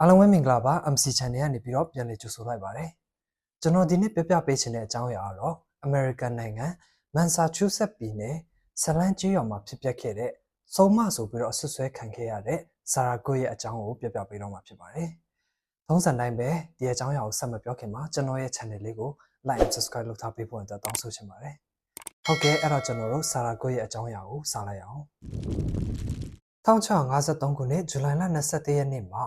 အားလုံးပဲမင်္ဂလာပါ MC Channel ကနေပြီးတော့ပြန်လည်ကြိုဆိုလိုက်ပါတယ်ကျွန်တော်ဒီနေ့ပြပြပေးချင်တဲ့အကြောင်းအရာကတော့ American နိုင်ငံ Massachusetts ပြည်နယ်ဆလန်ကျေးရွာမှာဖြစ်ပျက်ခဲ့တဲ့ဆုံးမဆိုပြီးတော့ဆွဆွဲခံခဲ့ရတဲ့ဆာရာဂွတ်ရဲ့အကြောင်းကိုပြပြပေးတော့မှာဖြစ်ပါတယ်ထုံးစံတိုင်းပဲဒီအကြောင်းအရာကိုဆက်မပြောခင်မှာကျွန်တော်ရဲ့ channel လေးကို like and subscribe လုပ်ထားပေးဖို့အတွက်တောင်းဆိုချင်ပါတယ်ဟုတ်ကဲ့အဲ့တော့ကျွန်တော်တို့ဆာရာဂွတ်ရဲ့အကြောင်းအရာကိုစလိုက်အောင်1653ခုနှစ်ဇူလိုင်လ23ရက်နေ့မှာ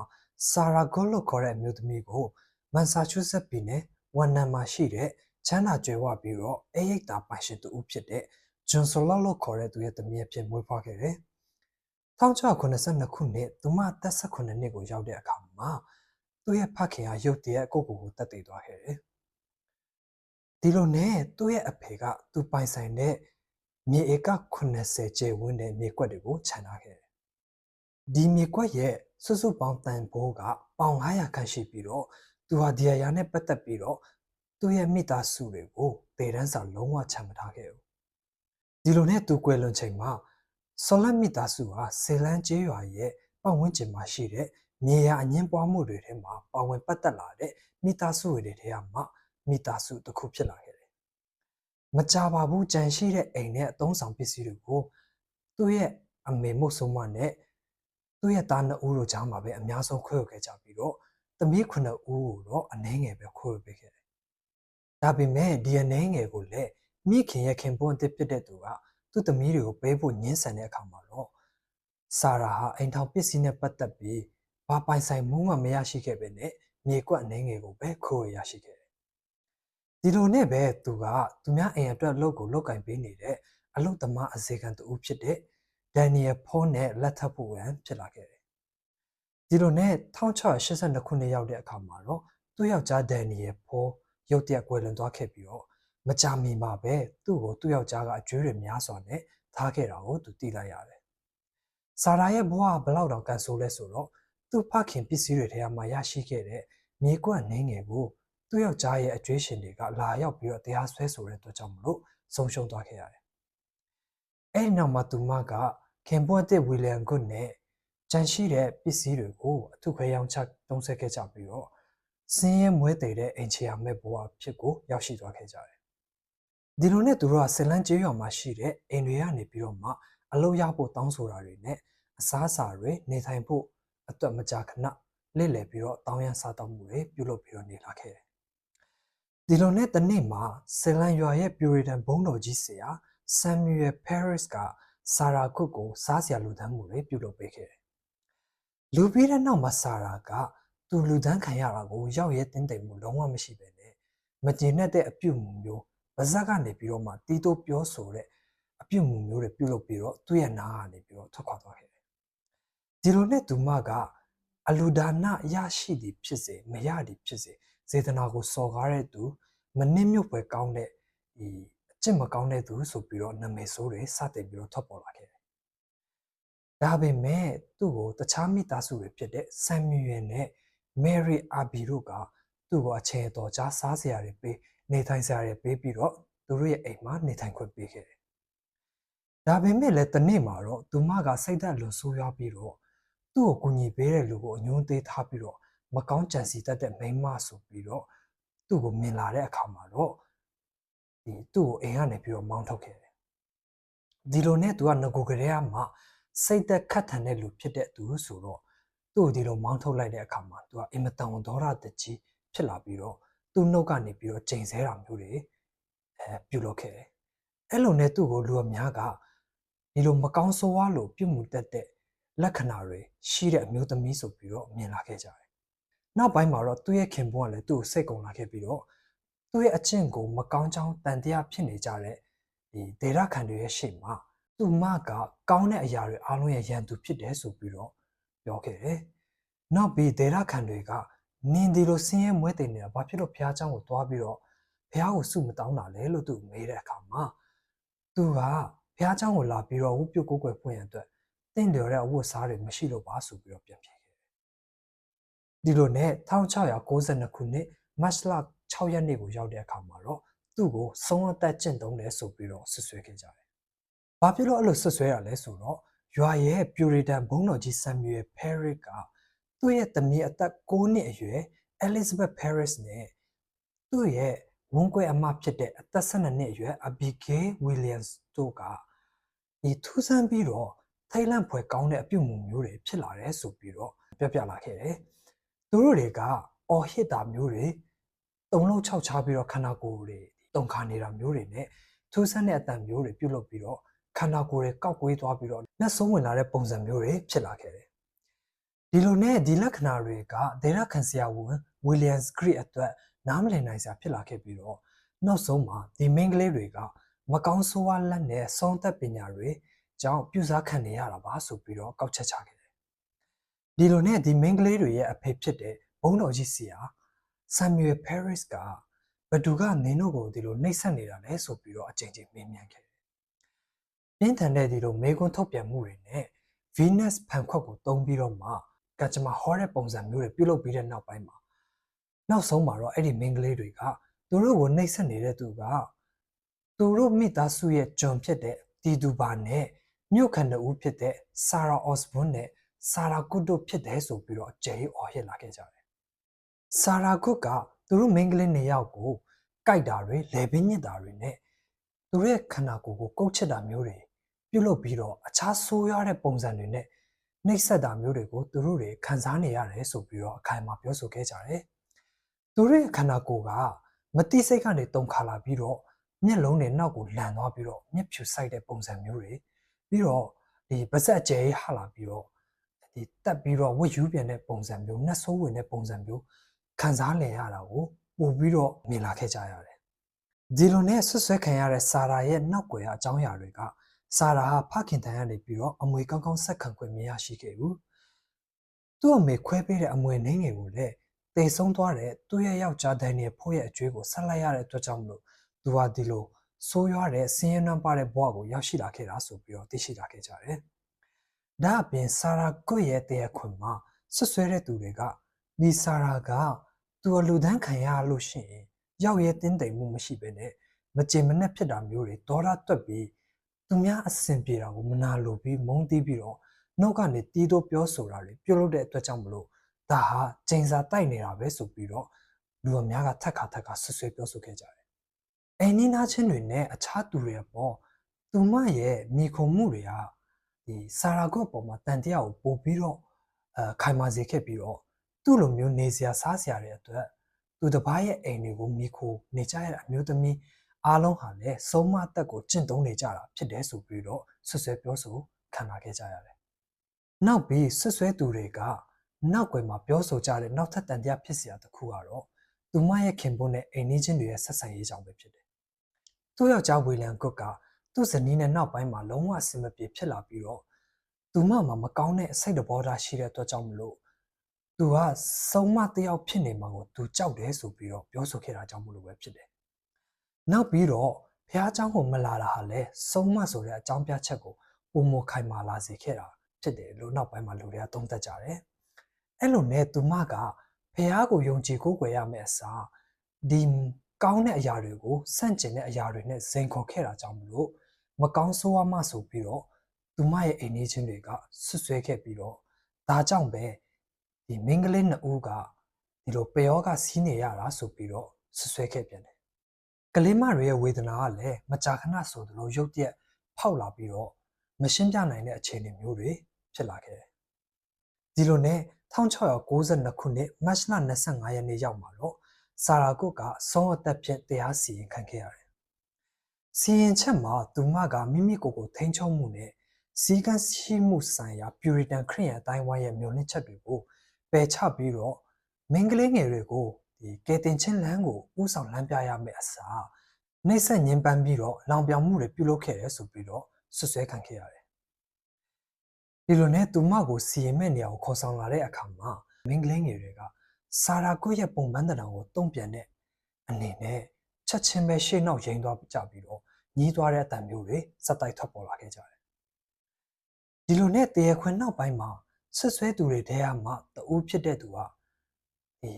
ဆာရာဂိုလို့ခေါ်တဲ့အမျိုးသမီးကိုမန်ဆာချူးဆက်ပြည်နယ်ဝန်နန်မှာရှိတဲ့ချမ်းသာကြွယ်ဝပြီးတော့အရိတ်တာပိုင်ရှင်တူဖြစ်တဲ့ဂျွန်ဆိုလော့လို့ခေါ်တဲ့သူရဲ့သမီးအဖြစ်မွေးဖွားခဲ့တယ်။1682ခုနှစ်သူမသက်18နှစ်ကိုရောက်တဲ့အခါမှာသူ့ရဲ့ဖခင်ကရုတ်တရက်ကိုကိုကိုတက်တည်သွားခဲ့တယ်။ဒီလိုနဲ့သူ့ရဲ့အဖေကသူပိုင်ဆိုင်တဲ့မြေဧက80ကျယ်ဝန်းတဲ့မြေကွက်တွေကိုခြံထားခဲ့တယ်။ ဒီမြေကွက်ရဲ့စုစုပေါင်းတန်ဖိုးကပေါင်900ခန့်ရှိပြီးတော့သူဟာဒီအရာနဲ့ပတ်သက်ပြီးတော့သူ့ရဲ့မိသားစုတွေကိုဒေတန်းစာလုံးဝချမ်းမထားခဲ့ဘူးဒီလိုနဲ့သူကွယ်လွန်ချိန်မှာဆော်လက်မိသားစုဟာဆေလန်းကျေးရွာရဲ့ပတ်ဝန်းကျင်မှာရှိတဲ့မြေယာအငင်းပွားမှုတွေထဲမှာပါဝင်ပတ်သက်လာတဲ့မိသားစုတွေထဲကမှမိသားစုတစ်ခုဖြစ်လာခဲ့တယ်မကြပါဘူးကြံရှိတဲ့အိမ်နဲ့အသုံးဆောင်ပစ္စည်းတွေကိုသူ့ရဲ့အမေမို့ဆုံးမနဲ့ သူ့ရဲ့သားနှစ်ဦးတို့ကြားမှာပဲအများဆုံးခွဲဝေခဲ့ကြပြီးတော့သမီးခုနှစ်ဦးကိုတော့အနှဲငယ်ပဲခွဲဝေပေးခဲ့တယ်။ဒါပေမဲ့ဒီအနှဲငယ်ကိုလည်းမိခင်ရဲ့ခင်ပွန်းအစ်ဖြစ်တဲ့သူကသူ့သမီးတွေကိုပေးဖို့ညှင်းဆန်တဲ့အခါမှာတော့ဆာရာဟာအိမ်ထောင်ပစ္စည်းနဲ့ပတ်သက်ပြီးဘာပိုင်ဆိုင်မှုမှမရရှိခဲ့ပဲနဲ့မြေကွက်အနှဲငယ်ကိုပဲခိုးရရရှိခဲ့တယ်။ဒီလိုနဲ့ပဲသူကသူများအိမ်အတွက်လုပ်ကိုလုပ်ကင်ပေးနေတဲ့အလုသမားအစေခံတူဖြစ်တဲ့ ဒန်နီယယ်ဖောနဲ့လက်ထပ်ဖို့ရန်ဖြစ်လာခဲ့တယ်။ဒီလိုနဲ့1682ခုနှစ်ရောက်တဲ့အခါမှာတော့သူ့ယောက်ျားဒန်နီယယ်ဖောရုတ်တရက်ကွယ်လွန်သွားခဲ့ပြီးတော့မကြာမီမှာပဲသူ့ကိုသူ့ယောက်ျားကအကျွေးတွေများစွာနဲ့ထားခဲ့တာကိုသူသိလိုက်ရတယ်။ဆာရာရဲ့ဘဝကဘလောက်တောင်ကန်ဆိုးလဲဆိုတော့သူ့ဖခင်ပစ္စည်းတွေထဲမှာရရှိခဲ့တဲ့မြေကွက်နှင်းငယ်ကိုသူ့ယောက်ျားရဲ့အကျွေးရှင်တွေကလာရောက်ပြီးတော့တရားစွဲဆိုတဲ့အတွက်ကြောင့်မလို့ဆုံးရှုံးသွားခဲ့ရတယ်အဲ့ဒီနောက်မှာသူမက ခင်ပွန်းတစ်ဝီလျံကွတ်နဲ့ကြန့်ရှိတဲ့ပစ္စည်းတွေကိုအထုခွဲရောင်းချတုံးဆက်ခဲ့ကြပြီးတော့စင်းရဲမွဲတည်တဲ့အင်ချီယာမဲ့ဘဝဖြစ်ကိုရောက်ရှိသွားခဲ့ကြတယ်။ဒီလိုနဲ့သူတို့ကဆလန်ကျေးရွာမှာရှိတဲ့အိမ်တွေကနေပြီးတော့မှအလုပ်ရဖို့တောင်းဆိုတာတွေနဲ့အစားအစာတွေနေထိုင်ဖို့အတွက်မကြာခဏလစ်လည်ပြီးတော့တောင်းရန်စားတောင်းမှုတွေပြုလုပ်ပြီးတော့နေလာခဲ့တယ်။ဒီလိုနဲ့တနေ့မှာဆလန်ရွာရဲ့ပြူရီတန်ဘုံတော်ကြီးဆရာဆမ်မြူယ်ပဲရစ်က ဆာရာကွတ်ကိုစားစရာလူဒန်းမှုတွေပြုလုပ်ပေးခဲ့တယ်။လူပြီးတဲ့နောက်မှာဆာရာကသူလူဒန်းခံရတာကိုရောက်ရဲတင်းတိမ်မှုလုံးဝမရှိပဲနဲ့မကျေနပ်တဲ့အပြုတ်မှုမျိုးဗဇက်ကနေပြီးတော့မှတီးတိုးပြောဆိုတဲ့အပြုတ်မှုမျိုးတွေပြုလုပ်ပြီးတော့သူ့ရဲ့နားကနေပြီးတော့ထွက်ခွာသွားခဲ့တယ်။ဒီလိုနဲ့သူမကအလူဒါနရရှိသည်ဖြစ်စေမရသည်ဖြစ်စေစေတနာကိုစော်ကားတဲ့သူမနစ်မြုပ်ပဲကောင်းတဲ့ဒီအ ကျင့်မကောင်းတဲ့သူဆိုပြီးတော့နာမည်ဆိုးတွေစတင်ပြီးတော့ထွက်ပေါ်လာခဲ့တယ်။ဒါပေမဲ့သူ့ကိုတခြားမိသားစုတွေဖြစ်တဲ့ဆမ်မြူရယ်နဲ့မယ်ရီအာဘီတို့ကသူ့ကိုအချေတော်ကြားစားစရာတွေပေးနေထိုင်စရာတွေပေးပြီးတော့သူတို့ရဲ့အိမ်မှာနေထိုင်ခွင့်ပေးခဲ့တယ်။ဒါပေမဲ့လည်းတနေ့မှာတော့သူမကစိတ်သက်လွန်ဆိုးရွားပြီးတော့သူ့ကိုကူညီပေးတဲ့လူကိုအညွှန်းသေးထားပြီးတော့မကောင်းကြံစီတတ်တဲ့မိန်းမဆိုပြီးတော့သူ့ကိုမြင်လာတဲ့အခါမှာတော့ ဒီသူ့ကိုအိမ်ကနေပြီးတော့မောင်းထုတ်ခဲ့တယ်ဒီလိုနဲ့သူကငကိုကလေးကမှစိတ်သက်ခတ်ထန်တဲ့လူဖြစ်တဲ့သူဆိုတော့သူ့ကိုဒီလိုမောင်းထုတ်လိုက်တဲ့အခါမှာသူကအင်မတန်ဒေါရတကြီးဖြစ်လာပြီးတော့သူ့နှုတ်ကနေပြီးတော့ချိန်ဆတာမျိုးတွေအဲပြုလုပ်ခဲ့တယ်အဲ့လိုနဲ့သူ့ကိုလူအများကဒီလိုမကောင်းဆိုးဝါးလို့ပြုမှုတတ်တဲ့လက္ခဏာတွေရှိတဲ့အမျိုးသမီးဆိုပြီးတော့မြင်လာခဲ့ကြတယ်နောက်ပိုင်းမှာတော့သူ့ရဲ့ခင်ပွန်းကလည်းသူ့ကိုစိတ်ကုန်လာခဲ့ပြီးတော့ သူ့ရဲ့အကျင့်ကိုမကောင်းကြောင်းတန်တရားဖြစ်နေကြတဲ့ဒီဒေရခံတွေရဲ့ရှေ့မှာသူမကကောင်းတဲ့အရာတွေအားလုံးရဲ့ရန်သူဖြစ်တယ်ဆိုပြီးတော့ပြောခဲ့တယ်။နောက်ပြီးဒေရခံတွေကနင်းဒီလိုဆင်းရဲမွဲတေနေတာဘာဖြစ်လို့ဘုရားကျောင်းကိုသွားပြီးတော့ဘုရားကိုစုမတောင်းတာလဲလို့သူမေးတဲ့အခါမှာသူကဘုရားကျောင်းကိုလာပြီးတော့ဝုပြုတ်ကိုကိုယ်ဖွင့်ရတဲ့တင့်တယ်တဲ့အဝတ်စားတွေမရှိလို့ပါဆိုပြီးတော့ပြန်ပြေခဲ့တယ်။ဒီလိုနဲ့1692ခုနှစ်မတ်လ 6ရက်နေ့ကိုရောက်တဲ့အခါမှာတော့သူ့ကိုဆုံးအသက်ကျင့်သုံးတယ်ဆိုပြီးတော့ဆွဆွဲခဲ့ကြတယ်။ဘာဖြစ်လို့အဲ့လိုဆွဆွဲရလဲဆိုတော့ရွာရဲ့ Puritan ဘုန်းတော်ကြီးဆမ်မြူယ်ဖဲရစ်ကသူ့ရဲ့သမီးအသက်9နှစ်အရွယ် Elizabeth Paris နဲ့သူ့ရဲ့ဝန်ကွဲအမဖြစ်တဲ့အသက်12နှစ်အရွယ် Abigail Williams တို့ကဒီထူးဆန်းပြီးတော့ထိုင်လန့်ဖွယ်ကောင်းတဲ့အပြုမူမျိုးတွေဖြစ်လာတယ်ဆိုပြီးတော့ပြောပြလာခဲ့တယ်။သူတို့တွေကအော်ဟစ်တာမျိုးတွေ တုံလုံးခြောက်ချပြီးတော့ခန္ဓာကိုယ်တွေတုံခါနေတာမျိုးတွေနဲ့ထူးဆန်းတဲ့အတန်မျိုးတွေပြုတ်လုပ်ပြီးတော့ခန္ဓာကိုယ်တွေကောက်ကွေးသွားပြီးတော့နှက်ဆုံးဝင်လာတဲ့ပုံစံမျိုးတွေဖြစ်လာခဲ့တယ်။ဒီလိုနဲ့ဒီလက္ခဏာတွေကဒေရခံဆရာဝန် Williams Creek အတွက်နားမလည်နိုင်စရာဖြစ်လာခဲ့ပြီးတော့နောက်ဆုံးမှာဒီမင်းကလေးတွေကမကောင်းဆိုးဝါးလက်နဲ့ဆုံးသက်ပညာတွေကြောင့်ပြုစားခံနေရတာပါဆိုပြီးတော့ကောက်ချက်ချခဲ့တယ်။ဒီလိုနဲ့ဒီမင်းကလေးတွေရဲ့အဖေဖြစ်တဲ့ဘုန်းတော်ကြီးဆရာ Samuel Paris ကဘသူကနင်းတို့ကိုဒီလိုနှိပ်စက်နေတာလဲဆိုပြီးတော့အကြိမ်ကြိမ်မေးမြန်းခဲ့တယ်။ပြင်းထန်တဲ့ဒီလိုမေကွန်းထုတ်ပြန်မှုတွေနဲ့ Venus ဖန်ခွက်ကိုတုံးပြီးတော့မှကကြမ္မာဟောတဲ့ပုံစံမျိုးတွေပြုလုပ်ပြီးတဲ့နောက်ပိုင်းမှာနောက်ဆုံးမှာတော့အဲ့ဒီမင်းကလေးတွေကသူတို့ကိုနှိပ်စက်နေတဲ့သူကသူတို့မိသားစုရဲ့ဂျွန်ဖြစ်တဲ့တီတူဘာနဲ့မြို့ခံတူဖြစ်တဲ့ဆာရာအော့စဘွန်နဲ့ဆာရာကုတ်တို့ဖြစ်တယ်ဆိုပြီးတော့ဂျေးအော်ဟစ်လာခဲ့ကြတယ်။ ဆာရာကုတ်ကသူတို့မိန်းကလေးနှစ်ယောက်ကိုကြိုက်တာတွေလေပင်းညစ်တာတွေနဲ့သူတို့ရဲ့ခန္ဓာကိုယ်ကိုကုတ်ချစ်တာမျိုးတွေပြုလုပ်ပြီးတော့အခြားဆိုးရွားတဲ့ပုံစံတွေနဲ့နှိပ်စက်တာမျိုးတွေကိုသူတို့တွေခံစားနေရတယ်ဆိုပြီးတော့အခိုင်အမာပြောဆိုခဲ့ကြတယ်။သူတို့ရဲ့ခန္ဓာကိုယ်ကမတိစိတ်ကနေတုံခါလာပြီးတော့မျက်လုံးတွေနောက်ကိုလန်သွားပြီးတော့မျက်ဖြူဆိုင်တဲ့ပုံစံမျိုးတွေပြီးတော့ဒီပါဇက်ကျဲဟလာပြီးတော့ဒီတက်ပြီးတော့ဝတ်ယူပြန်တဲ့ပုံစံမျိုးနှက်ဆိုးဝင်တဲ့ပုံစံမျိုး ခံစားလည်ရတာကိုပို့ပြီးတော့မြင်လာခဲ့ကြရတယ်ဒီလိုနဲ့ဆွဆွဲခံရတဲ့စာရာရဲ့နောက်ွယ်အကြောင်းအရာတွေကစာရာဟာဖခင်တန်ရနေပြီးတော့အမွေကောင်းကောင်းဆက်ခံခွင့်မရရှိခဲ့ဘူးသူ့အမေခွဲပေးတဲ့အမွေနှင်းငယ်ကိုလည်းတေဆုံးသွားတဲ့သူ့ရဲ့ယောက်ျားဒန်နီယယ်ဖိုးရဲ့အကျွေးကိုဆက်လိုက်ရတဲ့အတွက်ကြောင့်မလို့သူဟာဒီလိုဆိုးရွားတဲ့ဆင်းရဲနှံပါတဲ့ဘဝကိုရောက်ရှိလာခဲ့တာဆိုပြီးတော့သိရှိလာခဲ့ကြတယ်။ဒါအပြင်ဆာရာကွတ်ရဲ့တရားခွင်မှာဆွဆွဲတဲ့သူတွေကဒီဆာရာက သူအလူဒန်းခံရလို့ရှိရင်ရောက်ရဲတင်းတိမ်မှုမရှိဘဲနဲ့မကြေမနက်ဖြစ်တာမျိုးတွေဒေါရတွက်ပြီးသူများအဆင်ပြေတာကိုမနာလိုပြီးမုန်းတီးပြီးတော့နှုတ်ကနေတီးတော့ပြောဆိုတာတွေပြုတ်လို့တဲ့အတွက်ကြောင့်မလို့ဒါဟာကျင်းစာတိုက်နေတာပဲဆိုပြီးတော့လူအများကထက်ခါထက်ခါဆွဆွဲပြောဆိုခဲ့ကြတယ်အိမ်နီးနားချင်းတွေနဲ့အခြားသူတွေပေါ့သူမရဲ့မိခုံမှုတွေကဒီဆာရာကော့ပေါ်မှာတန်တရားကိုပို့ပြီးတော့အဲခိုင်မာစေခဲ့ပြီးတော့ သူ့လိုမျိုးနေစရာစားစရာတွေအတွက်သူတစ်ပါးရဲ့အိမ်တွေကိုမိခိုနေကြရတဲ့အမျိုးသမီးအားလုံးဟာလည်းဆုံးမအသက်ကိုကျင့်သုံးနေကြတာဖြစ်တယ်ဆိုပြီးတော့ဆွဆွဲပြောဆိုခံလာခဲ့ကြရတယ်။နောက်ပြီးဆွဆွဲသူတွေကနောက်ွယ်မှာပြောဆိုကြတဲ့နောက်ထပ်တန်တရားဖြစ်စရာတစ်ခုကတော့သူမရဲ့ခင်ပွန်းနဲ့အိမ်နီးချင်းတွေရဲ့ဆက်ဆံရေးကြောင့်ပဲဖြစ်တယ်သူ့ယောက်ျားဝီလန်ကွတ်ကသူ့ဇနီးနဲ့နောက်ပိုင်းမှာလုံးဝအဆင်မပြေဖြစ်လာပြီးတော့သူမမှာမကောင်းတဲ့အစိတ်တဘောထားရှိတဲ့အတွက်ကြောင့်မလို့ သူကစုံမတယောက်ဖြစ်နေမှာကိုသူကြောက်တယ်ဆိုပြီးတော့ပြောဆိုခဲ့တာကြောင့်မလို့ပဲဖြစ်တယ်။နောက်ပြီးတော့ဖះเจ้าကိုမလာတာဟာလဲစုံမဆိုတဲ့အကြောင်းပြချက်ကိုပုံမခိုင်မာလာစေခဲ့တာဖြစ်တယ်လို့နောက်ပိုင်းမှာလူတွေကသုံးသပ်ကြတယ်။အဲ့လိုနဲ့သူမကဖះကိုယုံကြည်ကိုးကွယ်ရမယ့်အစားဒီကောင်းတဲ့အရာတွေကိုစန့်ကျင်တဲ့အရာတွေနဲ့ဇင်ခေါ်ခဲ့တာကြောင့်မလို့မကောင်းဆိုးဝါးမှဆိုပြီးတော့သူမရဲ့အိမ်နေချင်းတွေကဆွဆွဲခဲ့ပြီးတော့ဒါကြောင့်ပဲ ဒီမင်းကလေးနှစ်ဦးကဒီလိုပယောကစီးနေရတာဆိုပြီးတော့ဆွဆွဲခဲ့ပြန်တယ်ကလေးမတွေရဲ့ဝေဒနာကလည်းမကြာခဏဆိုသလိုရုပ်ရက်ဖောက်လာပြီးတော့မရှင်းပြနိုင်တဲ့အခြေအနေမျိုးတွေဖြစ်လာခဲ့တယ်ဒီလိုနဲ့1692ခုနှစ်မတ်လ25ရက်နေ့ရောက်မှာတော့ဆာရာကုတ်ကဆုံးအသက်ဖြင့်တရားစီရင်ခံခဲ့ရတယ်။စီရင်ချက်မှာသူမကမိမိကိုယ်ကိုထိန်းချုပ်မှုနဲ့စီကံရှိမှုဆိုင်ရာ Puritan ခရစ်ယာန်အတိုင်းဝိုင်းရဲ့မျှော်လင့်ချက်တွေကို ပယ်ချပြီးတော့မင်းကလေးငယ်တွေကိုဒီကယ်တင်ခြင်းလမ်းကိုဥဆောင်လမ်းပြရမယ့်အစားနှိမ့်ဆက်ညှဉ်းပန်းပြီးတော့လောင်ပြောင်မှုတွေပြုလုပ်ခဲ့တယ်ဆိုပြီးတော့ဆွဆွဲခံခဲ့ရတယ်။ဒီလိုနဲ့သူမကိုစီရင်မဲ့နေရာကိုခေါ်ဆောင်လာတဲ့အခါမှာမင်းကလေးငယ်တွေကဆာရာကိုရဲ့ပုံပန်းတံကိုတုံ့ပြန်တဲ့အနေနဲ့ချက်ချင်းပဲရှေ့နောက်ရိန်သွားကြပြီးတော့ညီးသွားတဲ့အတန်မျိုးတွေစက်တိုက်ထွက်ပေါ်လာခဲ့ကြတယ်။ဒီလိုနဲ့တရခွင်နောက်ပိုင်းမှာ ဆွဆွဲသူတွေတဲရမှတူဖြစ်တဲ့သူကဒီ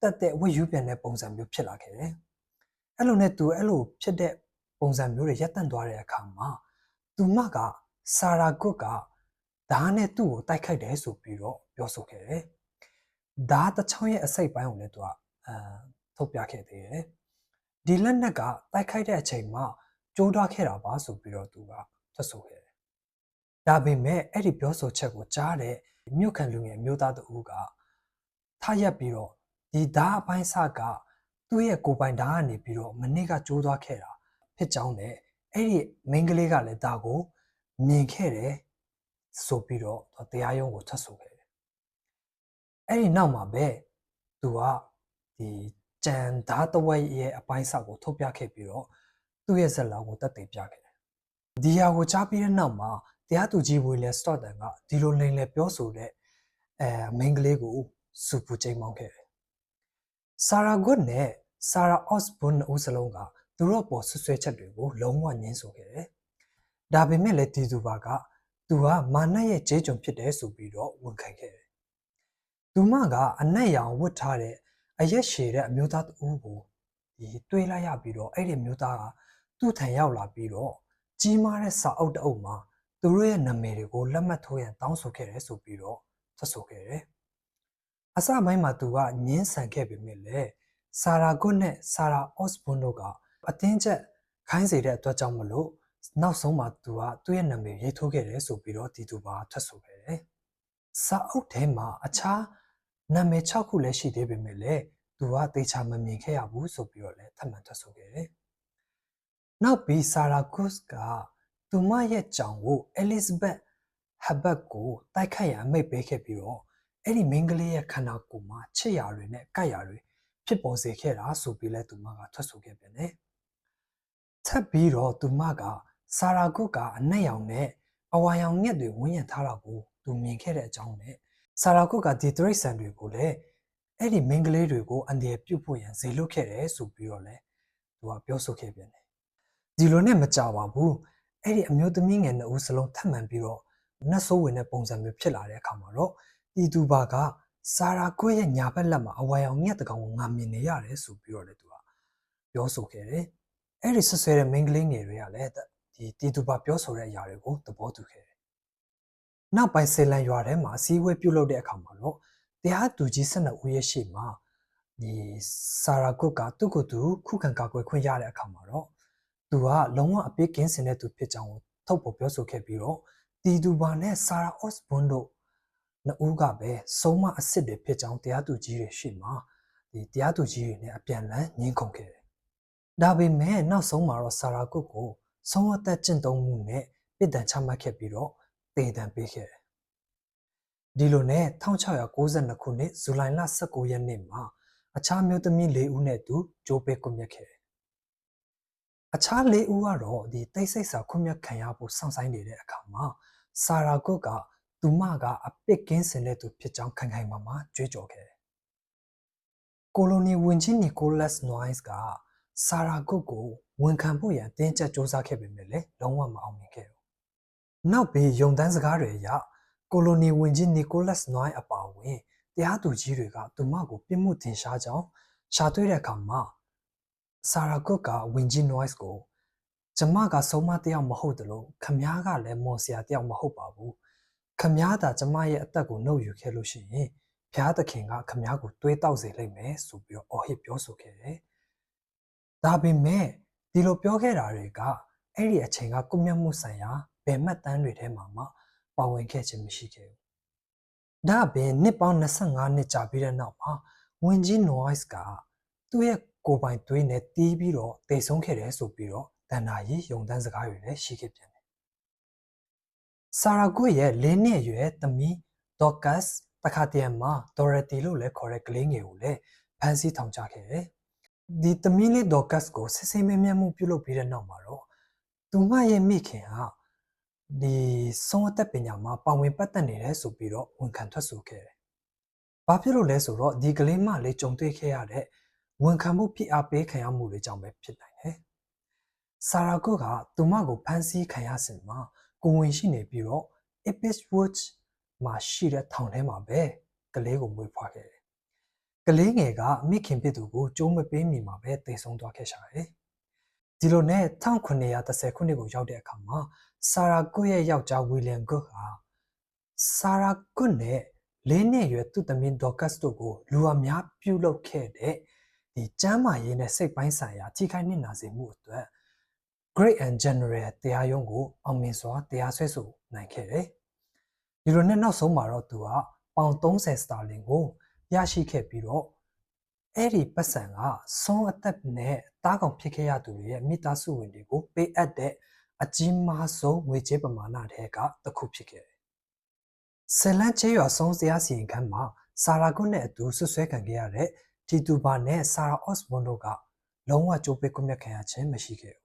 တက်တဲ့ဝတ်ယူပြန်တဲ့ပုံစံမျိုးဖြစ်လာခဲ့တယ်။အဲ့လိုနဲ့သူအဲ့လိုဖြစ်တဲ့ပုံစံမျိုးတွေရပ်တန့်သွားတဲ့အခါမှာသူမကဆာရာဂုတ်ကဓာတ်နဲ့သူ့ကိုတိုက်ခိုက်တယ်ဆိုပြီးတော့ပြောဆိုခဲ့တယ်။ဒါတချောင်းရဲ့အစိတ်ပိုင်းကိုလည်းသူကအဲထုတ်ပြခဲ့သေးတယ်ဒီလက်နက်ကတိုက်ခိုက်တဲ့အချိန်မှာကြိုးတွားခဲ့တာပါဆိုပြီးတော့သူကထွက်ဆိုခဲ့တယ်ဒါပေမဲ့အဲ့ဒီပြောဆိုချက်ကိုကြားတဲ့ မြို့ခံလူငယ်အမျိုးသားတဦးကထရက်ပြီးတော့ဒီဓာတ်အပိုင်းစကသူ့ရဲ့ကိုယ်ပိုင်ဓာတ်ကနေပြီးတော့မနေ့ကကြိုးသွားခဲ့တာဖြစ်ကြောင်းနဲ့အဲ့ဒီမိန်းကလေးကလည်းဒါကိုမြင်ခဲ့တယ်ဆိုပြီးတော့တရားရုံးကိုထွက်ဆိုခဲ့တယ်အဲ့ဒီနောက်မှာပဲသူကဒီကြံဓာတ်တဝက်ရဲ့အပိုင်းစကိုထုတ်ပြခဲ့ပြီးတော့သူ့ရဲ့ဇက်လောင်ကိုတက်တည်ပြခဲ့တယ်ဒီဟာကိုကြားပြီးတဲ့နောက်မှာ တရားသူကြီးဝီလန်စတော့တန်ကဒီလိုလိန်လေပြောဆိုတဲ့အဲမိန်းကလေးကိုစူပူချိန်မောင်းခဲ့တယ်ဆာရာဂွတ်နဲ့ဆာရာအော့စ်ဘွန်ဦးစလုံးကသူတို့ပေါ်ဆွဆွဲချက်တွေကိုလုံးဝညှင်းဆိုခဲ့တယ်။ဒါပေမဲ့လည်းတီသူပါကသူကမာနရဲ့ဂျဲကြုံဖြစ်တယ်ဆိုပြီးတော့ဝန်ခံခဲ့တယ်။သူမကအနက်ရောင်ဝတ်ထားတဲ့အရက်ရှည်တဲ့အမျိုးသားတဦးကိုဒီတွေးလိုက်ရပြီးတော့အဲ့ဒီမျိုးသားကသူ့ထံရောက်လာပြီးတော့ကြီးမားတဲ့စာအုပ်တအုပ်မှာ သူတို့ရဲ့နာမည်တွေကိုလက်မှတ်ထိုးရန်တောင်းဆိုခဲ့တယ်ဆိုပြီးတော့သက်ဆိုခဲ့တယ်။အစပိုင်းမှာသူကညင်းဆန်ခဲ့ပေမဲ့လည်းဆာရာဂွတ်နဲ့ဆာရာအော့စ်ဘွန်တို့ကအတင်းကျပ်ခိုင်းစေတဲ့အတွက်ကြောင့်မလို့နောက်ဆုံးမှာသူကသူ့ရဲ့နာမည်ရေးထိုးခဲ့တယ်ဆိုပြီးတော့ဒီသူပါထွက်ဆိုခဲ့တယ်။စာအုပ်ထဲမှာအခြားနာမည်6ခုလည်းရှိသေးပေမဲ့လည်းသူကတေချာမမြင်ခဲ့ရဘူးဆိုပြီးတော့လည်းထပ်မံထွက်ဆိုခဲ့တယ်။နောက်ပြီးဆာရာဂွတ်က သူမရဲ့ကြောင်ကိုအဲလစ်ဘတ်ဟဘတ်ကိုတိုက်ခိုက်ရန်အမိတ်ပေးခဲ့ပြီးတော့အဲ့ဒီမိန်းကလေးရဲ့ခန္ဓာကိုယ်မှာချစ်ရာတွေနဲ့ကြိုက်ရာတွေဖြစ်ပေါ်စေခဲ့တာဆိုပြီးလဲသူမကထွက်ဆိုခဲ့ပြန်တယ်။ထပ်ပြီးတော့သူမကဆာရာဂုတ်ကအနက်ရောင်နဲ့အဝါရောင်ငှက်တွေဝန်းရံထားတာကိုသူမြင်ခဲ့တဲ့အကြောင်းနဲ့ဆာရာဂုတ်ကဒီတရိတ်ဆန်တွေကိုလည်းအဲ့ဒီမိန်းကလေးတွေကိုအန်ဒီရပြုတ်ဖို့ရန်ဇေလွတ်ခဲ့တယ်ဆိုပြီးတော့လဲသူကပြောဆိုခဲ့ပြန်တယ်။ဒီလိုနဲ့မကြပါဘူး။ အဲ့ဒီအမျိုးသမီးငယ်နှစ်ဦးစလုံးထပ်မံပြီးတော့နတ်ဆိုးဝင်တဲ့ပုံစံမျိုးဖြစ်လာတဲ့အခါမှာတော့တီတူဘာကဆာရာကွဲရဲ့ညာဘက်လက်မှာအဝါရောင်မြက်တကောင်ကိုငါမြင်နေရတယ်ဆိုပြီးတော့လေသူကပြောဆိုခဲ့တယ်။အဲ့ဒီဆွဆွဲတဲ့မိန်းကလေးငယ်တွေကလည်းဒီတီတူဘာပြောဆိုတဲ့အရာတွေကိုသဘောတူခဲ့တယ်။နောက်ပိုင်းဆေလန်ရွာထဲမှာအစည်းအဝေးပြုလုပ်တဲ့အခါမှာတော့တရားသူကြီး12ဦးရဲ့ရှေ့မှာဒီဆာရာကွတ်ကသူ့ကိုယ်သူခုခံကာကွယ်ခွင့်ရတဲ့အခါမှာတော့ သူကလုံးဝအပြစ်ကင်းစင်တဲ့သူဖြစ်ကြောင်းကိုထုတ်ပေါ်ပြောဆိုခဲ့ပြီးတော့တီတူဘာနဲ့ဆာရာအော့စ်ဘွန်တို့နှစ်ဦးကပဲဆုံးမအစ်စ်တွေဖြစ်ကြောင်းတရားသူကြီးတွေရှိမှာဒီတရားသူကြီးတွေနဲ့အပြန်လန်းညှင်းခုန်ခဲ့တယ်။ဒါပေမဲ့နောက်ဆုံးမှာတော့ဆာရာကုတ်ကိုဆုံးအသက်ကျင့်သုံးမှုနဲ့ပြည်တံချမှတ်ခဲ့ပြီးတော့တေတံပေးခဲ့တယ်။ဒီလိုနဲ့1692ခုနှစ်ဇူလိုင်လ19ရက်နေ့မှာအခြားမျိုးသမီး၄ဦးနဲ့သူဂျိုးပေးကွန်မြတ်ခဲ့တယ်။ အခြား၄ဦးကတော့ဒီတိတ်ဆိတ်စာခွင့်မြတ်ခံရဖို့စောင့်ဆိုင်နေတဲ့အခါမှာဆာရာကုတ်ကသူမကအပစ်ကင်းစင်တဲ့သူဖြစ်ကြောင်းခိုင်ခိုင်မာမာကြွေးကြော်ခဲ့တယ်။ကိုလိုနီဝင်ကြီးနီကိုလတ်နွိုင်းစ်ကဆာရာဂုတ်ကိုဝန်ခံဖို့ရန်တင်းကျပ်စ조사ခဲ့ပေမဲ့လည်းလုံးဝမအောင်မြင်ခဲ့ဘူး။နောက်ပြီးယုံတန်းစကားတွေအရကိုလိုနီဝင်ကြီးနီကိုလတ်နွိုင်းအပါအဝင်တရားသူကြီးတွေကသူမကိုပြစ်မှုတင်ရှားကြောင်းရှာတွေ့တဲ့အခါမှာ ဆာရာဂုတ်ကဝင်ကြီးနွိုင်းစ်ကိုကျမကဆုံးမတယောက်မဟုတ်တယ်လို့ခမားကလည်းမော်ဆရာတယောက်မဟုတ်ပါဘူး။ခမားသာကျမရဲ့အသက်ကိုနှုတ်ယူခဲ့လို့ရှိရင်ဘုရားသခင်ကခမားကိုတွေးတောက်စေလိမ့်မယ်ဆိုပြီးတော့အော်ဟစ်ပြောဆိုခဲ့တယ်။ဒါပေမဲ့ဒီလိုပြောခဲ့တာတွေကအဲ့ဒီအချိန်ကကုမျက်မှုဆိုင်ရာဗေမတ်တန်းတွေထဲမှာမှပါဝင်ခဲ့ခြင်းမရှိခဲ့ဘူး။ဒါ့အပြင်နှစ်ပေါင်း25နှစ်ကြာပြီးတဲ့နောက်မှာဝင်ကြီး noise က သူ့ရဲ့ကိုယ်ပိုင်သွေးနဲ့တီးပြီးတော့တိတ်ဆုံးခဲ့တယ်ဆိုပြီးတော့တန်နာရီယုံတန်းစကားတွေလည်းရှိခဲ့ပြန်ဆာရာဂွတ်ရဲ့လေးနှစ်အရွယ်သမီးဒေါကတ်တခါတည်းမှာဒေါ်ရတီလို့လည်းခေါ်တဲ့ကလေးငယ်ကိုလည်းဖမ်းဆီးထောင်ချခဲ့တယ်။ဒီသမီးလေးဒေါကတ်ကိုစစ်စစ်မဲမဲမှုပြုလုပ်ပြီးတဲ့နောက်မှာတော့သူမရဲ့မိခင်ဟာဒီဆုံးအသက်ပညာမှာပါဝင်ပတ်သက်နေတယ်ဆိုပြီးတော့ဝန်ခံထွက်ဆိုခဲ့တယ်။ဘာဖြစ်လို့လဲဆိုတော့ဒီကလေးမလေးကြုံတွေ့ခဲ့ရတဲ့ ဝန်ခံမှုဖိအားပေးခံရမှုတွေကြောင့်ပဲဖြစ်နိုင်တယ်။ဆာရာဂွတ်ကသူမကိုဖမ်းဆီးခံရစဉ်မှာကိုဝင်ရှိနေပြီးတော့ Ipswich Woods မှာရှိတဲ့ထောင်ထဲမှာပဲကလေးကိုမွေးဖွားခဲ့တယ်။ကလေးငယ်ကမိခင်ဖြစ်သူကိုကြိုးမပေးမိမှာပဲတည်ဆုံသွားခဲ့ရှာတယ်။ဒီလိုနဲ့1930ခုနှစ်ကိုရောက်တဲ့အခါမှာဆာရာကွတ်ရဲ့ယောက်ျားဝီလျံကွတ်ဟာဆာရာကွတ်နဲ့လေးနှစ်အရွယ်သူ့သမီးဒေါ်ကတ်တို့ကိုလူအများပြုလုပ်ခဲ့တဲ့ ဒီကျမ်းမာရေးနဲ့စိတ်ပိုင်းဆိုင်ရာထိခိုက်နစ်နာစေမှုအတွက် Great and General တရားရုံးကိုအောင်မြင်စွာတရားစွဲဆိုနိုင်ခဲ့တယ်။ဒီလိုနဲ့နောက်ဆုံးမှာတော့သူကပေါင်30စတာလင်ကိုရရှိခဲ့ပြီးတော့အဲ့ဒီပတ်စံကဆုံးအသက်နဲ့တားကောင်ဖြစ်ခဲ့ရသူတွေရဲ့မိသားစုဝင်တွေကိုပေးအပ်တဲ့အကြီးမားဆုံးငွေကြေးပမာဏတွေကတစ်ခုဖြစ်ခဲ့တယ်။ဆယ်လန်ချေရွာဆုံးစရာစီရင်ခန်းမှာဆာရာကွတ်နဲ့အတူဆွဆွဲခံခဲ့ရတဲ့ တီတူဘာနဲ့ဆာရာအော့စ်ဘွန်တို့ကလုံးဝကြိုးပိတ်ကွမျက်ခံရခြင်းမရှိခဲ့ဘူး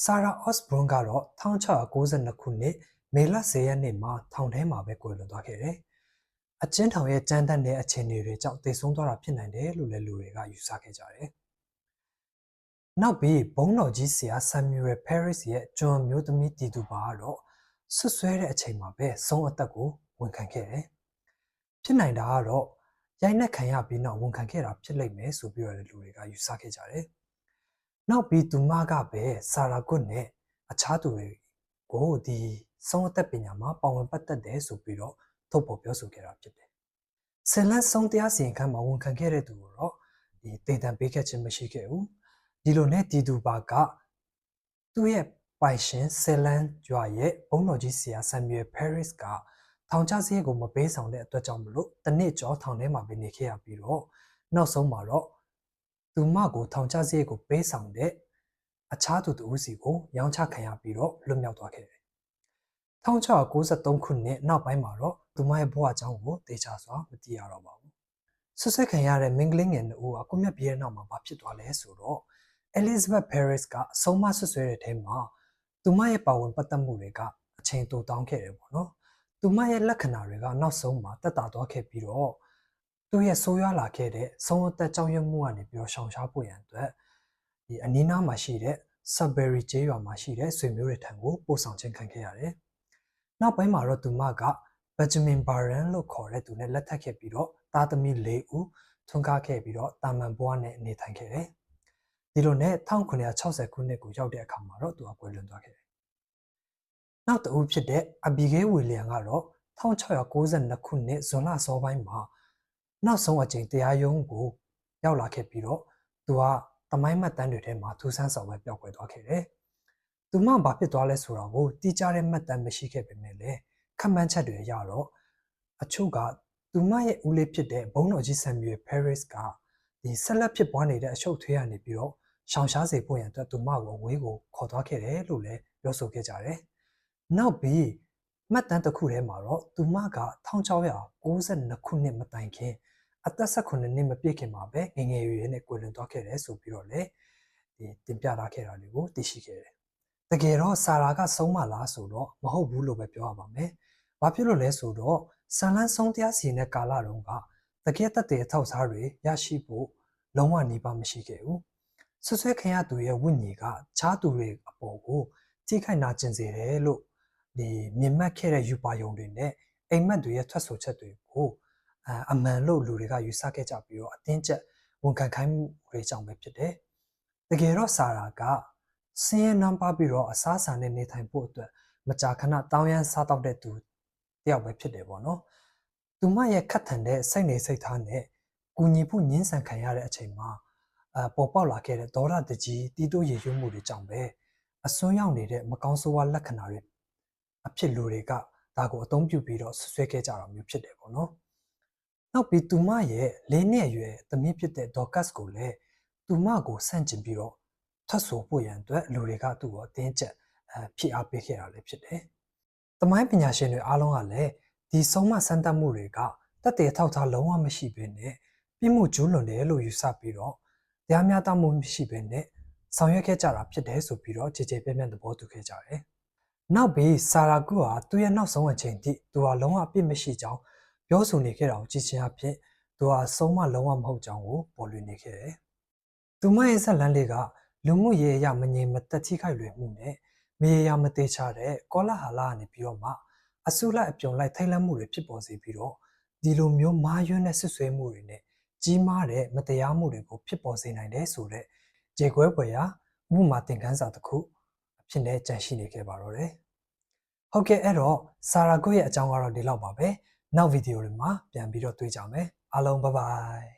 ။ဆာရာအော့စ်ဘွန်ကတော့1692ခုနှစ်မေလ10ရက်နေ့မှာထောင်ထဲမှာပဲကွယ်လွန်သွားခဲ့တယ်။အကျဉ်းထောင်ရဲ့ကြမ်းတမ်းတဲ့အခြေအနေတွေကြောင့်တည်ဆုံသွားတာဖြစ်နိုင်တယ်လို့လည်းလူတွေကယူဆခဲ့ကြတယ်။နောက်ပြီးဘုံတော်ကြီးဆရာဆမ်မြူရယ်ဖဲရစ်ရဲ့ဂျွန်မျိုးသမီးတီတူဘာကတော့ဆွဆွဲတဲ့အချိန်မှာပဲဆုံးအသက်ကိုဝန်ခံခဲ့တယ်။ဖြစ်နိုင်တာကတော့ ရိုက်နှက်ခံရပြီးနောက်ဝန်ခံခဲ့တာဖြစ်လိမ့်မယ်ဆိုပြီးတော့လည်းလူတွေကယူဆခဲ့ကြတယ်။နောက်ပြီးသူမကပဲဆာရာကွတ်နဲ့အခြားသူတွေကိုဒီဆုံးအသက်ပညာမှာပါဝင်ပတ်သက်တယ်ဆိုပြီးတော့ထုတ်ဖော်ပြောဆိုခဲ့တာဖြစ်တယ်။ဆယ်လန်းဆုံးတရားစီရင်ခန်းမှာဝန်ခံခဲ့တဲ့သူကိုတော့ဒီတေတံပေးခဲ့ခြင်းမရှိခဲ့ဘူး။ဒီလိုနဲ့တီတူဘာကသူ့ရဲ့ပိုင်ရှင်ဆယ်လန်းကျွာရဲ့ဘုံတော်ကြီးဆရာဆမ်မြူယ်ဖဲရစ်က ထောင်ချစည်းကိုမပေးဆောင်တဲ့အတွက်ကြောင့်မလို့တနစ်ကျော်ထောင်ထဲမှာပဲနေခဲ့ရပြီးတော့နောက်ဆုံးမှာတော့သူမကိုထောင်ချစည်းကိုပေးဆောင်တဲ့အခြားသူတူစီကိုရောင်းချခံရပြီးတော့လွတ်မြောက်သွားခဲ့တယ်1693ခုနှစ်နောက်ပိုင်းမှာတော့သူမရဲ့ဘဝအကြောင်းကိုတေချာစွာမသိရတော့ပါဘူးဆွဆက်ခံရတဲ့မင်္ဂလင်းငယ်တို့ကကိုမြတ်ပြည်ရဲ့နောက်မှာဘာဖြစ်သွားလဲဆိုတော့ Elizabeth Paris ကအဆုံးမဆွဆွဲတဲ့ထဲမှာသူမရဲ့ပါဝင်ပတ်သက်မှုတွေကအချိန်တိုတောင်းခဲ့တယ်ပေါ့နော် သူမရဲ့လက္ခဏာတွေကနောက်ဆုံးမှာတက်တာသွားခဲ့ပြီးတော့သူရဲ့ဆိုးရွားလာခဲ့တဲ့ဆုံးအသက်ကြောင့်ရမှုကနေပြီးတော့ရှောင်ရှားဖို့ရန်အတွက်ဒီအနီးနားမှာရှိတဲ့ Sudbury ကျေးရွာမှာရှိတဲ့ဆွေမျိုးတွေထံကိုပို့ဆောင်ခြင်းခံခဲ့ရတယ်။နောက်ပိုင်းမှာတော့သူမက Benjamin Baron လို့ခေါ်တဲ့သူနဲ့လက်ထပ်ခဲ့ပြီးတော့သားသမီး၄ဦးထွန်းကားခဲ့ပြီးတော့တာမန်ဘွားနဲ့နေထိုင်ခဲ့တယ်။ဒီလိုနဲ့1960ခုနှစ်ကိုရောက်တဲ့အခါမှာတော့သူအကွယ်လွန်သွားခဲ့တယ်။ နောက်တစ်ဦးဖြစ်တဲ့ Abigail William ကတော့1692ခုနှစ်ဇွန်လစောပိုင်းမှာနောက်ဆုံးအကြိမ်တရားရုံးကိုရောက်လာခဲ့ပြီးတော့သူကတမိုင်းမှတ်တမ်းတွေထဲမှာထူးဆန်းစွာပဲပျောက်ကွယ်သွားခဲ့တယ်။သူမှဘာဖြစ်သွားလဲဆိုတာကိုတိကျတဲ့မှတ်တမ်းမရှိခဲ့ပေမဲ့လည်းခန့်မှန်းချက်တွေရတော့အချို့ကသူမရဲ့ဦးလေးဖြစ်တဲ့ဘုံတော်ကြီးဆမ်မြူယ်ဖဲရစ်ကဒီဆက်လက်ဖြစ်ပွားနေတဲ့အရှုပ်ထွေးရနေပြီးတော့ရှောင်ရှားစေဖို့ရန်အတွက်သူမကိုဝေးကိုခေါ်သွားခဲ့တယ်လို့လည်းပြောဆိုခဲ့ကြတယ်။ နောက်ပြီးမှတ်တမ်းတစ်ခုထဲမှာတော့သူမက1692ခုနှစ်မတိုင်ခင်အသက်18နှစ်မပြည့်ခင်မှာပဲငငယ်ရွယ်ရွယ်နဲ့ကွယ်လွန်သွားခဲ့တယ်ဆိုပြီးတော့လည်းဒီတင်ပြထားခဲ့တာတွေကိုသိရှိခဲ့တယ်။တကယ်တော့ဆာရာကဆုံးမလားဆိုတော့မဟုတ်ဘူးလို့ပဲပြောရပါမယ်။ဘာဖြစ်လို့လဲဆိုတော့ဆန်လန်းဆုံးတရားစီတဲ့ကာလတုန်းကတကယ်တက်တဲ့အထောက်အထားတွေရရှိဖို့လုံးဝနေပါမရှိခဲ့ဘူး။ဆွဆွဲခင်ရသူရဲ့ဝိညာဉ်ကခြားသူတွေအပေါ်ကိုထိခိုက်နာကျင်စေတယ်လို့ ဒီမြင်မှတ်ခဲ့တဲ့ယူပါယုံတွေနဲ့အိမ်မက်တွေရဲ့ထွက်ဆိုချက်တွေကိုအမှန်လို့လူတွေကယူဆခဲ့ကြပြီးတော့အတင်းကျပ်ဝန်ခံခိုင်းမှုတွေကြောင့်ပဲဖြစ်တယ်။တကယ်တော့ဆာရာကဆင်းရဲနှံပါပြီးတော့အစားအစာနဲ့နေထိုင်ဖို့အတွက်မကြာခဏတောင်းရမ်းစားတော့တဲ့သူတယောက်ပဲဖြစ်တယ်ပေါ့နော်။သူမရဲ့ခတ်ထန်တဲ့စိတ်နေစိတ်ထားနဲ့ကူညီဖို့ညှင်းဆန်ခံရတဲ့အချိန်မှာအပေါ်ပေါက်လာခဲ့တဲ့ဒေါရတကြီးတီးတိုးရည်ရွယ်မှုတွေကြောင့်ပဲအစွန်းရောက်နေတဲ့မကောင်းဆိုးဝါးလက္ခဏာတွေ အဖြစ်လူတွေကဒါကိုအသုံးပြုပြီးတော့ဆွဆွဲခဲ့ကြတာမျိုးဖြစ်တယ်ပေါ့နော်။နောက်ပြီးသူမရဲ့လေးနှစ်အရွယ်သမီးဖြစ်တဲ့ဒေါ်ကတ်ကိုလည်းသူမကိုဆန့်ကျင်ပြီးတော့ထွက်ဆိုဖို့ရန်အတွက်လူတွေကသူ့ကိုအတင်းကျပ်အဖြစ်အားပေးခဲ့တာလည်းဖြစ်တယ်။သမိုင်းပညာရှင်တွေအားလုံးကလည်းဒီဆုံးမဆန်းတတ်မှုတွေကတက်တဲ့ထောက်ထားလုံးဝမရှိဘဲနဲ့ပြစ်မှုကျူးလွန်တယ်လို့ယူဆပြီးတော့တရားမျှတမှုမရှိဘဲနဲ့ဆောင်ရွက်ခဲ့ကြတာဖြစ်တယ်ဆိုပြီးတော့ခြေခြေပြန့်ပြန့်သဘောတူခဲ့ကြတယ်။ နောက်ပြီးဆာရာကူဟာသူ့ရဲ့နောက်ဆုံးအချိန်ထိသူဟာလုံးဝအပြစ်မရှိကြောင်းပြောဆိုနေခဲ့တာကိုကြည့်ချင်းအဖြစ်သူဟာဆုံးမလုံးဝမဟုတ်ကြောင်းကိုပေါ်လွင်နေခဲ့တယ်။သူမရဲ့ဇက်လန်းလေးကလူမှုရေးအရာမငြိမ်မသက်ထိခိုက်လွယ်မှုနဲ့မေးရမသေးချတဲ့ကောလာဟာလာကနေပြီးတော့မှအဆုလိုက်အပြုံလိုက်ထိုင်လန့်မှုတွေဖြစ်ပေါ်စေပြီးတော့ဒီလိုမျိုးမာယွန်းတဲ့ဆွဆွဲမှုတွေနဲ့ကြီးမားတဲ့မတရားမှုတွေကိုဖြစ်ပေါ်စေနိုင်တယ်ဆိုတော့ကြေကွဲပွဲရာဥပမာသင်ခန်းစာတစ်ခုအ ဖြစ်နဲ့ကြန့်ရှိနေခဲ့ပါတော့တယ်။ဟုတ်ကဲ့အဲ့တော့ဆာရာဂုရဲ့အကြောင်းကတော့ဒီလောက်ပါပဲ။နောက်ဗီဒီယိုတွေမှာပြန်ပြီးတော့တွေ့ကြမယ်အားလုံးဘိုင်ဘိုင်